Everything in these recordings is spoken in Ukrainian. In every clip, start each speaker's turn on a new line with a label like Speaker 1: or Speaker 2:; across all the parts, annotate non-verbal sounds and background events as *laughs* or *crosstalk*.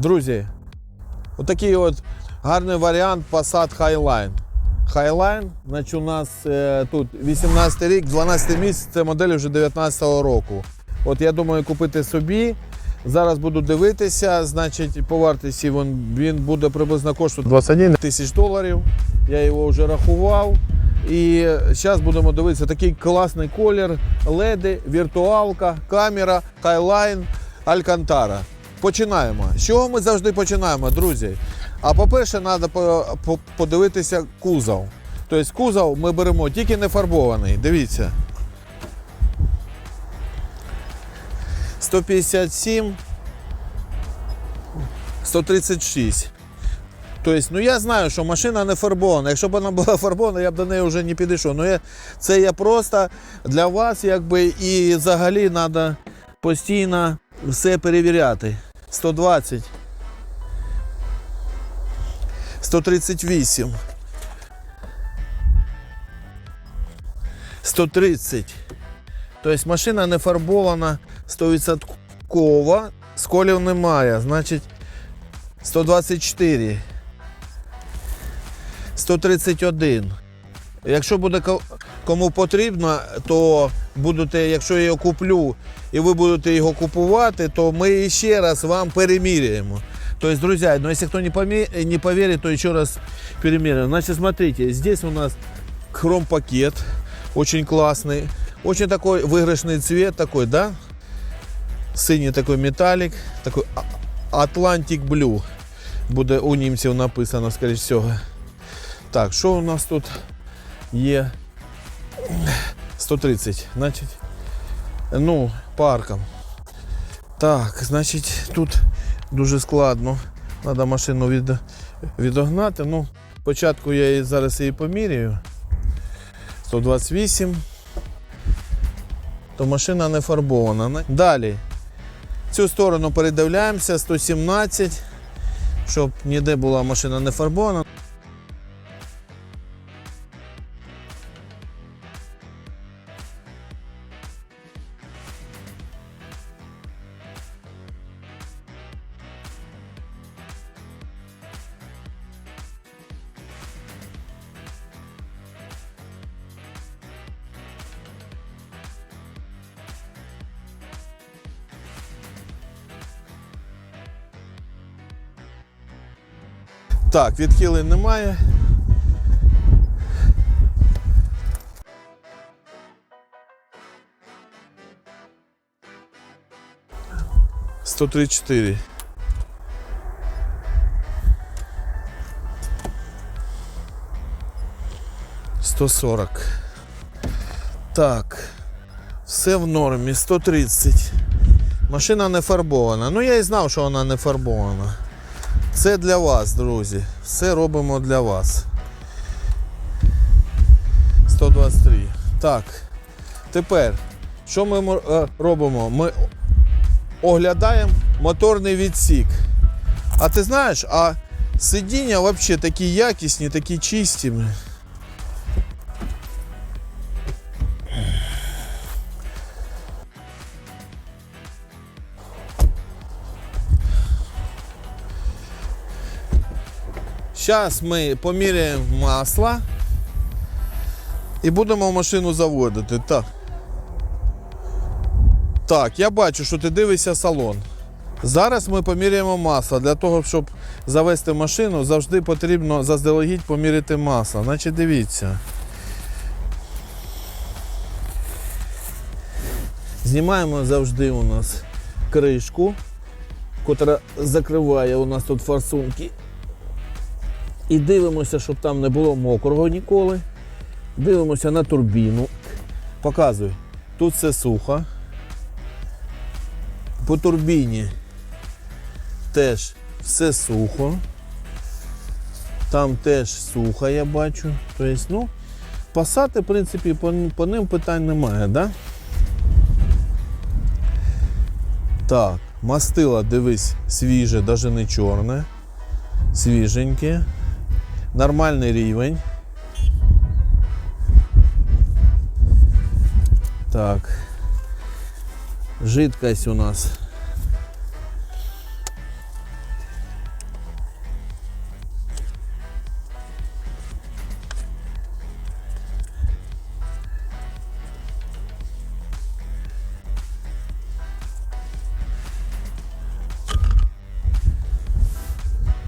Speaker 1: Друзі, отакий от гарний варіант Passat Highline. Highline, значить, у нас е, тут 18 рік, 12 місяць, це модель вже 19 року. От я думаю купити собі. Зараз буду дивитися, значить, по вартості він, він буде приблизно коштувати 21 тисяч доларів. Я його вже рахував. І зараз будемо дивитися такий класний колір, леди, віртуалка, камера, Highline, Alcantara. Починаємо. З чого ми завжди починаємо, друзі? А по-перше, треба по, по, подивитися кузов. Тобто кузов ми беремо тільки не фарбований. Дивіться. 157, 136. Тобто, ну я знаю, що машина не фарбована. Якщо б вона була *laughs* фарбована, я б до неї вже не підійшов. Ну я, це я просто для вас, якби, і взагалі треба постійно все перевіряти. 120. 138. 130. Тобто машина не фарбована 100%, сколів немає. Значить 124. 131. Якщо буде кому потрібно, то будете, якщо я його куплю і ви будете його купувати, то ми ще раз вам переміряємо. То есть, друзья, но если кто не, поме- не поверит, то еще раз перемеряем. Значит, смотрите, здесь у нас хром-пакет, очень классный, очень такой выигрышный цвет такой, да? Синий такой металлик, такой а- Atlantic Blue. Буде у німців написано, скоріш всього. Так, що у нас тут є? 130, значить. Ну, парком. Так, значить, тут дуже складно. Треба машину від, відогнати. Ну, спочатку я її зараз її поміряю. 128. То машина не фарбована. Далі. Цю сторону передивляємося, 117, щоб ніде була машина не фарбована. Так, відхилень немає. Сто тридцять чотири. Сто сорок. Так. Все в нормі. 130. Машина не фарбована. Ну я і знав, що вона не фарбована. Це для вас, друзі. Все робимо для вас. 123. Так. Тепер, що ми е, робимо? Ми оглядаємо моторний відсік. А ти знаєш, а сидіння взагалі такі якісні, такі чисті. Зараз ми поміряємо масло і будемо машину заводити. Так. Так, я бачу, що ти дивишся салон. Зараз ми поміряємо масло. Для того, щоб завести машину, завжди потрібно заздалегідь поміряти масло. Значить, дивіться. Знімаємо завжди у нас кришку, котра закриває у нас тут форсунки. І дивимося, щоб там не було мокрого ніколи. Дивимося на турбіну. Показуй. Тут все сухо. По турбіні теж все сухо. Там теж сухо, я бачу. Тобто, ну, пасати, в принципі, по, по ним питань немає, да? Так, мастила, дивись, свіже, навіть не чорне. Свіженьке. Нормальный рівень. Так. Жидкость у нас.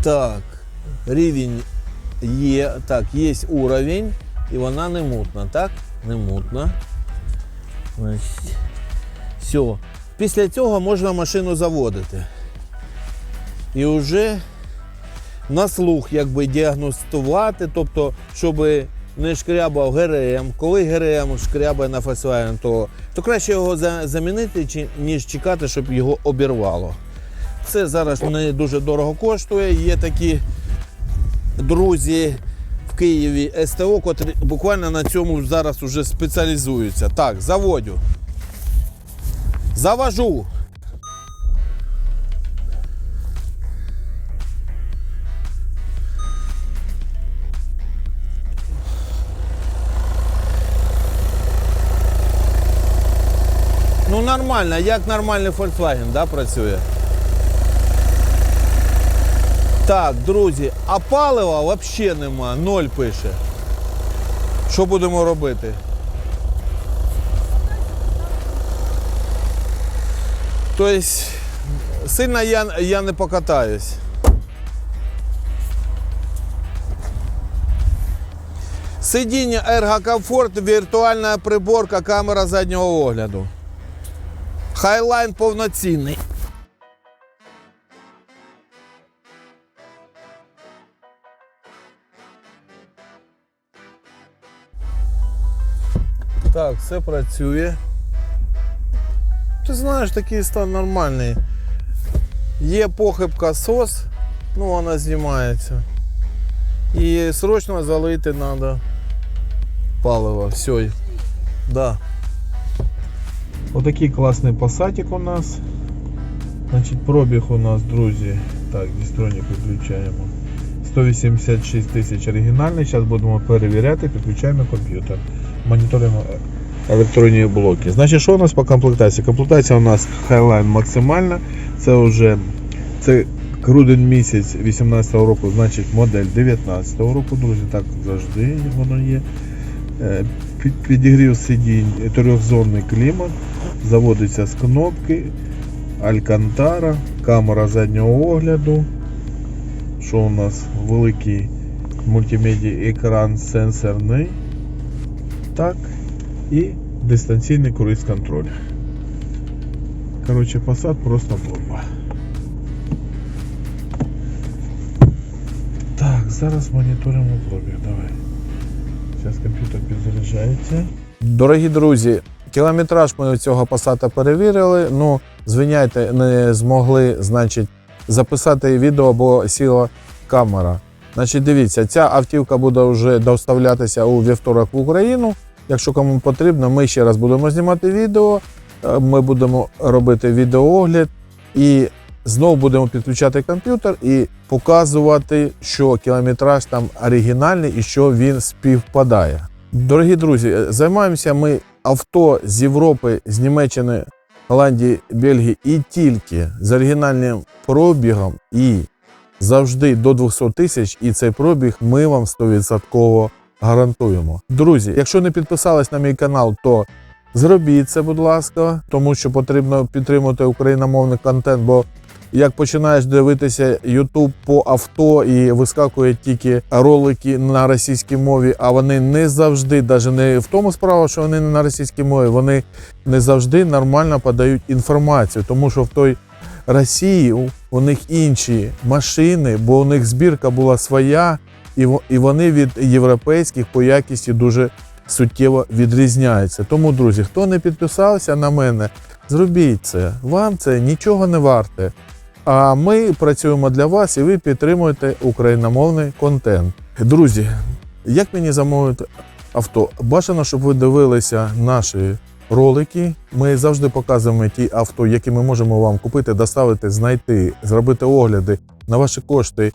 Speaker 1: Так, рівень є. Так, є уровень, і вона не мутна, так? Не мутна. Все. Після цього можна машину заводити. І вже на слух якби діагностувати, тобто, щоб не шкрябав ГРМ. Коли ГРМ шкрябає на Volkswagen, то, то краще його замінити, ніж чекати, щоб його обірвало. Це зараз не дуже дорого коштує. Є такі друзі в Києві СТО, котрі буквально на цьому зараз вже спеціалізуються. Так, заводю. Завожу. Ну нормально, як нормальний Volkswagen, да, працює. Так, друзі, а палива взагалі нема, ноль пише. Що будемо робити? Тобто, сильно я, я не покатаюсь. Сидіння Comfort, віртуальна приборка, камера заднього огляду. Хайлайн повноцінний. Так, все працює. Ти знаєш, такий стан нормальний. Є похибка СОС, ну вона знімається. І срочно залити треба паливо. Все. Да. Отакий класний пасатик у нас. Значить, пробіг у нас, друзі. Так, дістронік виключаємо. 186 тисяч оригінальний. Зараз будемо перевіряти, підключаємо комп'ютер. Моніторимо електронні блоки. Значить, що у нас по комплектації? Комплектація у нас Highline максимальна. Це вже це грудень місяць 18 року, значить модель 19 року, друзі, так завжди воно є. Е, Підігрів сидінь, трьохзонний клімат, заводиться з кнопки, Алькантара, камера заднього огляду. Що у нас? Великий мультимедіа екран сенсорний. Так. І дистанційний круїз контроль. Коротше, Passat просто бомба. Так, зараз моніторимо пробіг. Давай. Зараз комп'ютер підзаряджається. Дорогі друзі, кілометраж ми цього Passat перевірили. Ну, звиняйте, не змогли, значить, записати відео, бо сіла камера. Значить, дивіться, ця автівка буде вже доставлятися у вівторок в Україну. Якщо кому потрібно, ми ще раз будемо знімати відео. е, Ми будемо робити відеоогляд і знову будемо підключати комп'ютер і показувати, що кілометраж там оригінальний і що він співпадає. Дорогі друзі, е, займаємося ми авто з Європи, з Німеччини, Голландії, Бельгії і тільки з оригінальним пробігом і завжди до 200 тисяч. І цей пробіг ми вам 100% гарантуємо. Друзі, якщо не підписались на мій канал, то зробіть це, будь ласка, тому що потрібно підтримувати україномовний контент, бо як починаєш дивитися YouTube по авто і вискакують тільки ролики на російській мові, а вони не завжди, навіть не в тому справа, що вони не на російській мові, вони не завжди нормально подають інформацію, тому що в той Росії у, них інші машини, бо у них збірка була своя, і вони від європейських по якісті дуже суттєво відрізняються. Тому, друзі, хто не підписався на мене, зробіть це. Вам це нічого не варте. А ми працюємо для вас і ви підтримуєте україномовний контент. Друзі, як мені замовити авто? Бажано, щоб ви дивилися наші ролики. Ми завжди показуємо ті авто, які ми можемо вам купити, доставити, знайти, зробити огляди на ваші кошти,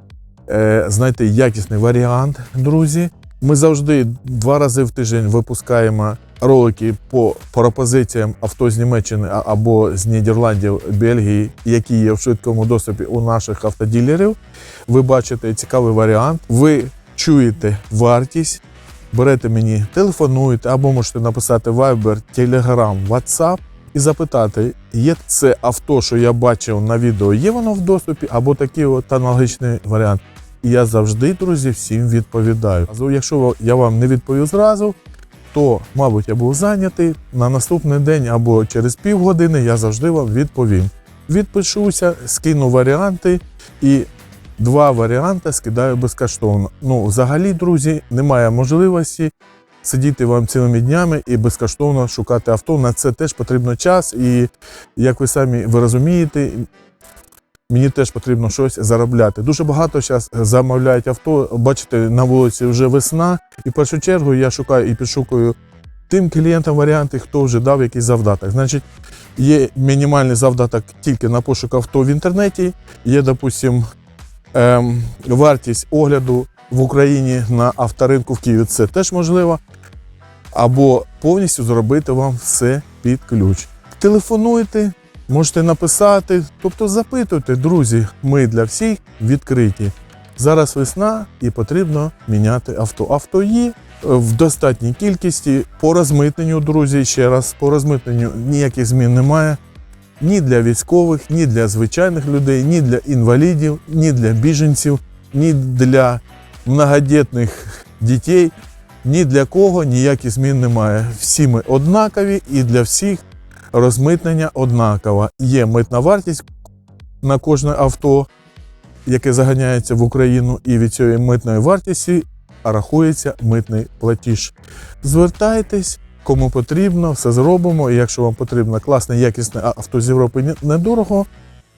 Speaker 1: е, знайти якісний варіант, друзі. Ми завжди два рази в тиждень випускаємо ролики по пропозиціям авто з Німеччини або з Нідерландів, Бельгії, які є в швидкому доступі у наших автоділерів. Ви бачите цікавий варіант. Ви чуєте вартість, берете мені, телефонуєте або можете написати Viber, Telegram, WhatsApp і запитати, є це авто, що я бачив на відео, є воно в доступі, або такий от аналогічний варіант. І я завжди, друзі, всім відповідаю. Якщо я вам не відповів зразу, то, мабуть, я був зайнятий. На наступний день або через півгодини я завжди вам відповім. Відпишуся, скину варіанти і два варіанти скидаю безкоштовно. Ну, взагалі, друзі, немає можливості сидіти вам цілими днями і безкоштовно шукати авто. На це теж потрібно час. І як ви самі ви розумієте, мені теж потрібно щось заробляти. Дуже багато зараз замовляють авто. Бачите, на вулиці вже весна. І в першу чергу я шукаю і підшукую тим клієнтам варіанти, хто вже дав якийсь завдаток. Значить, є мінімальний завдаток тільки на пошук авто в інтернеті. Є, допустим, вартість огляду в Україні на авторинку в Києві. Це теж можливо. Або повністю зробити вам все під ключ. Телефонуйте, можете написати, тобто запитуйте, друзі, ми для всіх відкриті. Зараз весна і потрібно міняти авто. Авто є в достатній кількості. По розмитненню, друзі, ще раз, по розмитненню ніяких змін немає. Ні для військових, ні для звичайних людей, ні для інвалідів, ні для біженців, ні для многодітних дітей. Ні для кого ніяких змін немає. Всі ми однакові і для всіх розмитнення однакове. Є митна вартість на кожне авто, яке заганяється в Україну, і від цієї митної вартості рахується митний платіж. Звертайтесь, кому потрібно, все зробимо. І якщо вам потрібно класне, якісне авто з Європи недорого,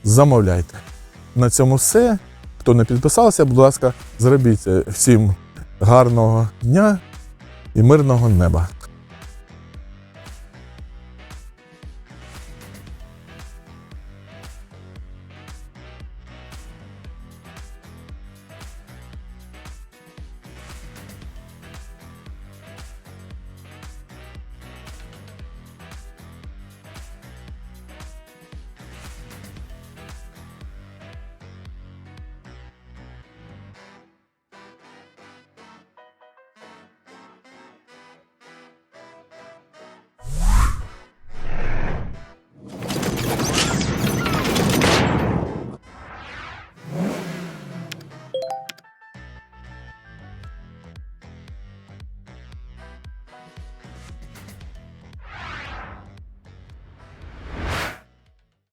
Speaker 1: замовляйте. На цьому все. Хто не підписався, будь ласка, зробіть. Всім гарного дня і мирного неба.